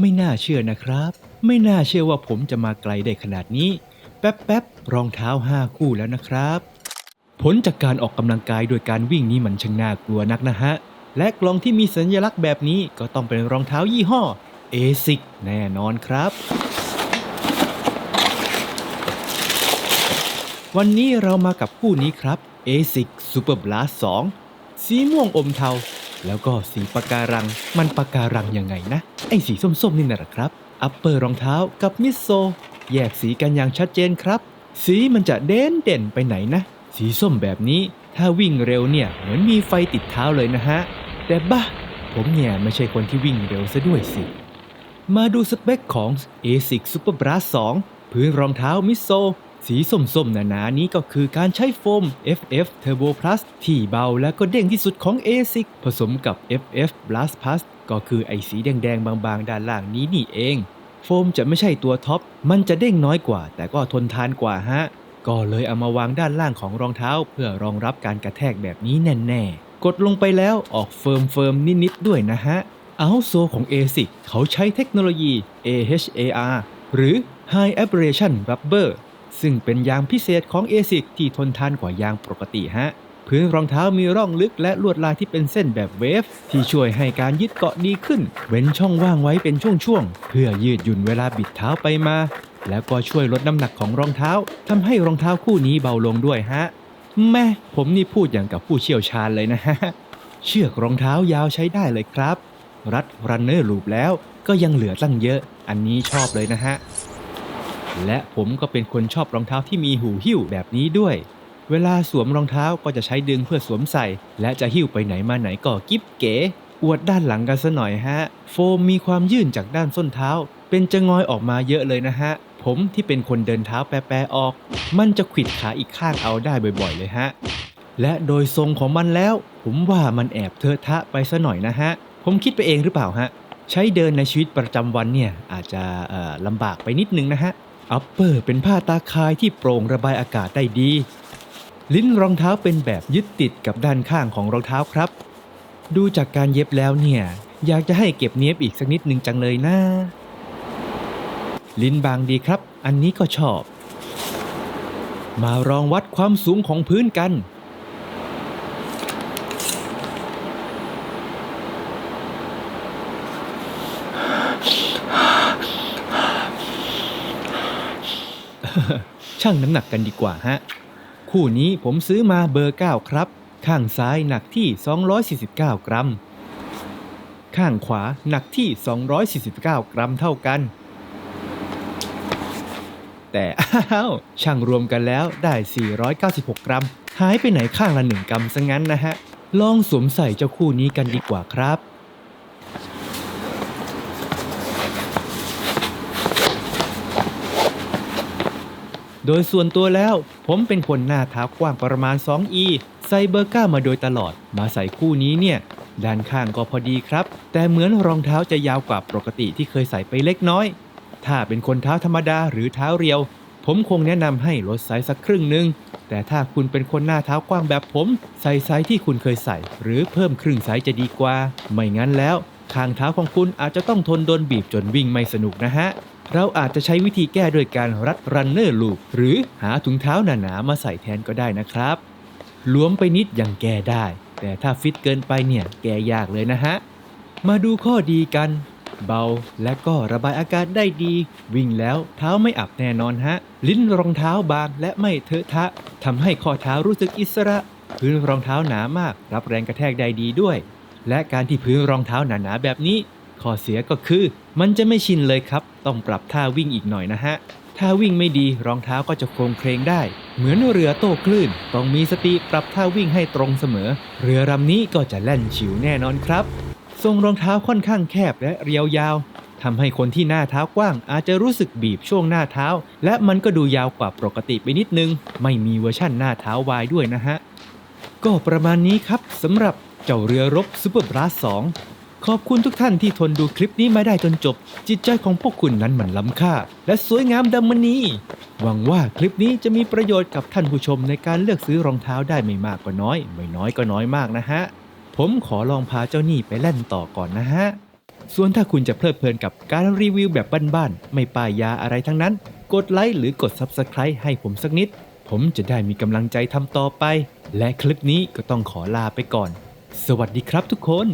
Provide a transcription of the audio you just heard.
ไม่น่าเชื่อนะครับ ไม่น่าเชื่อว่าผมจะมาไกลได้ขนาดนี้แป๊บแป๊บๆรองเท้าห้าคู่แล้วนะครับ ผลจากการออกกำลังกายโดยการวิ่งนี้มันช่างน่ากลัวนักนะฮะ และกล่องที่มีสัญลักษณ์แบบนี้ก็ต้องเป็นรองเท้ายี่ห้อ ASIC แน่นอนครับ วันนี้เรามากับคู่นี้ครับ ASIC Super Blast 2 สีม่วงอมเทา แล้วก็สีปะการัง มันปะการังยังไงนะ ไอ้สีส้มๆนี่นะครับ อัปเปอร์รองเท้ากับมิโซ แยกสีกันอย่างชัดเจนครับ สีมันจะเด่นเด่นไปไหนนะ สีส้มแบบนี้ ถ้าวิ่งเร็วเนี่ยเหมือนมีไฟติดเท้าเลยนะฮะ แต่บ้าผมเนี่ยไม่ใช่คนที่วิ่งเร็วซะด้วยสิ มาดูสเปคของ ASIC Super Blast 2พื้นรองเท้ามิโซ สีส้มๆหนาๆนี้ก็คือการใช้โฟม FF Turbo Plus ที่เบาและก็เด้งที่สุดของ ASIC ผสมกับ FF Blast Plus ก็คือไอสีแดงๆ บางๆ ด้านล่างนี้นี่เอง โฟมจะไม่ใช่ตัวท็อป มันจะเด้งน้อยกว่า แต่ก็ทนทานกว่าฮะ ก็เลยเอามาวางด้านล่างของรองเท้า เพื่อรองรับการกระแทกแบบนี้แน่ๆ กดลงไปแล้วออกเฟิร์มๆนิดๆด้วยนะฮะเอาโซของ ASIC เขาใช้เทคโนโลยี AHAR หรือ High Abrasion Rubber ซึ่งเป็นยางพิเศษของ ASIC ที่ทนทานกว่ายางปกติฮะพื้นรองเท้ามีร่องลึกและลวดลายที่เป็นเส้นแบบเวฟ ที่ช่วยให้การยึดเกาะดีขึ้น เว้นช่องว่างไว้เป็นช่วงๆ เพื่อยืดหยุ่นเวลาบิดเท้าไปมา แล้วก็ช่วยลดน้ำหนักของรองเท้าทำให้รองเท้าคู่นี้เบาลงด้วยฮะ แม่ผมนี่พูดอย่างกับผู้เชี่ยวชาญเลยนะฮะ เชือกรองเท้ายาวใช้ได้เลยครับ รัดรันเนอร์ลูปแล้วก็ยังเหลือตั้งเยอะ อันนี้ชอบเลยนะฮะ และผมก็เป็นคนชอบรองเท้าที่มีหูหิ้วแบบนี้ด้วย เวลาสวมรองเท้าก็จะใช้ดึงเพื่อสวมใส่ และจะหิ้วไปไหนมาไหนก็กิ๊บเก๋ อวดด้านหลังกันซะหน่อยฮะ โฟมมีความยื่นจากด้านส้นเท้า เป็นจะงอยออกมาเยอะเลยนะฮะ ผมที่เป็นคนเดินเท้าแปรๆออก มันจะขิดขาอีกข้างเอาได้บ่อยๆเลยฮะ และโดยทรงของมันแล้ว ผมว่ามันแอบเทอะทะไปซะหน่อยนะฮะ ผมคิดไปเองหรือเปล่าฮะใช้เดินในชีวิตประจำวันเนี่ยอาจจะลำบากไปนิดนึงนะฮะ อัปเปอร์เป็นผ้าตาคายที่โปร่งระบายอากาศได้ดี ลิ้นรองเท้าเป็นแบบยึดติดกับด้านข้างของรองเท้าครับ ดูจากการเย็บแล้วเนี่ย อยากจะให้เก็บเนี้ยบอีกสักนิดหนึ่งจังเลยนะลิ้นบางดีครับ อันนี้ก็ชอบ มาลองวัดความสูงของพื้นกัน ช่างน้ำหนักกันดีกว่าฮะ คู่นี้ผมซื้อมาเบอร์ 9 ครับ ข้างซ้ายหนักที่ 249 กรัม ข้างขวาหนักที่ 249 กรัมเท่ากัน แต่อ้าวช่างรวมกันแล้วได้ 496 กรัม หายไปไหนข้างละ 1 กรัมซะงั้นนะฮะ ลองสวมใส่เจ้าคู่นี้กันดีกว่าครับ โดยส่วนตัวแล้วผมเป็นคนหน้าเท้ากว้างประมาณ 2e ใส่เบอร์ก้ามาโดยตลอด มาใส่คู่นี้เนี่ย ด้านข้างก็พอดีครับ แต่เหมือนรองเท้าจะยาวกว่าปกติที่เคยใส่ไปเล็กน้อย ถ้าเป็นคนเท้าธรรมดาหรือเท้าเรียว ผมคงแนะนำให้ลดไซส์สักครึ่งหนึ่งแต่ถ้าคุณเป็นคนหน้าเท้ากว้างแบบผม ใส่ไซส์ที่คุณเคยใส่ หรือเพิ่มครึ่งไซส์จะดีกว่า ไม่งั้นแล้วข้างเท้าของคุณอาจจะต้องทนโดนบีบจนวิ่งไม่สนุกนะฮะ เราอาจจะใช้วิธีแก้โดยการรัดรันเนอร์ลูปหรือหาถุงเท้าหนาๆมาใส่แทนก็ได้นะครับหลวมไปนิดยังแก้ได้ แต่ถ้าฟิตเกินไปเนี่ยแก้ยากเลยนะฮะ มาดูข้อดีกัน เบาและก็ระบายอากาศได้ดี วิ่งแล้วเท้าไม่อับแน่นอนฮะ ลิ้นรองเท้าบางและไม่เทอะทะทำให้ข้อเท้ารู้สึกอิสระ พื้นรองเท้าหนามาก รับแรงกระแทกได้ดีด้วย และการที่พื้นรองเท้าหนาๆแบบนี้ ข้อเสียก็คือ มันจะไม่ชินเลยครับ ต้องปรับท่าวิ่งอีกหน่อยนะฮะ ถ้าวิ่งไม่ดีรองเท้าก็จะโครงเครงได้ เหมือนเรือโต้คลื่น ต้องมีสติปรับท่าวิ่งให้ตรงเสมอ เรือลำนี้ก็จะแล่นฉิวแน่นอนครับ ทรงรองเท้าค่อนข้างแคบและเรียวยาวทำให้คนที่หน้าเท้ากว้างอาจจะรู้สึกบีบช่วงหน้าเท้า และมันก็ดูยาวกว่าปกติไปนิดนึง ไม่มีเวอร์ชั่นหน้าเท้าวายด้วยนะฮะ ก็ประมาณนี้ครับสำหรับเจ้าเรือรบซูเปอร์บลัส2 ขอบคุณทุกท่านที่ทนดูคลิปนี้มาได้จนจบ จิตใจของพวกคุณนั้นมันล้ำค่า และสวยงามดำมณีหวังว่าคลิปนี้จะมีประโยชน์กับท่านผู้ชมในการเลือกซื้อรองเท้าได้ไม่มากก็น้อย ไม่น้อยก็น้อยมากนะฮะ ผมขอลองพาเจ้านี่ไปเล่นต่อก่อนนะฮะ ส่วนถ้าคุณจะเพลิดเพลินกับการรีวิวแบบบ้านๆไม่ป้ายยาอะไรทั้งนั้น กดไลค์หรือกด Subscribe ให้ผมสักนิด ผมจะได้มีกำลังใจทำต่อไป และคลิปนี้ก็ต้องขอลาไปก่อน สวัสดีครับทุกคน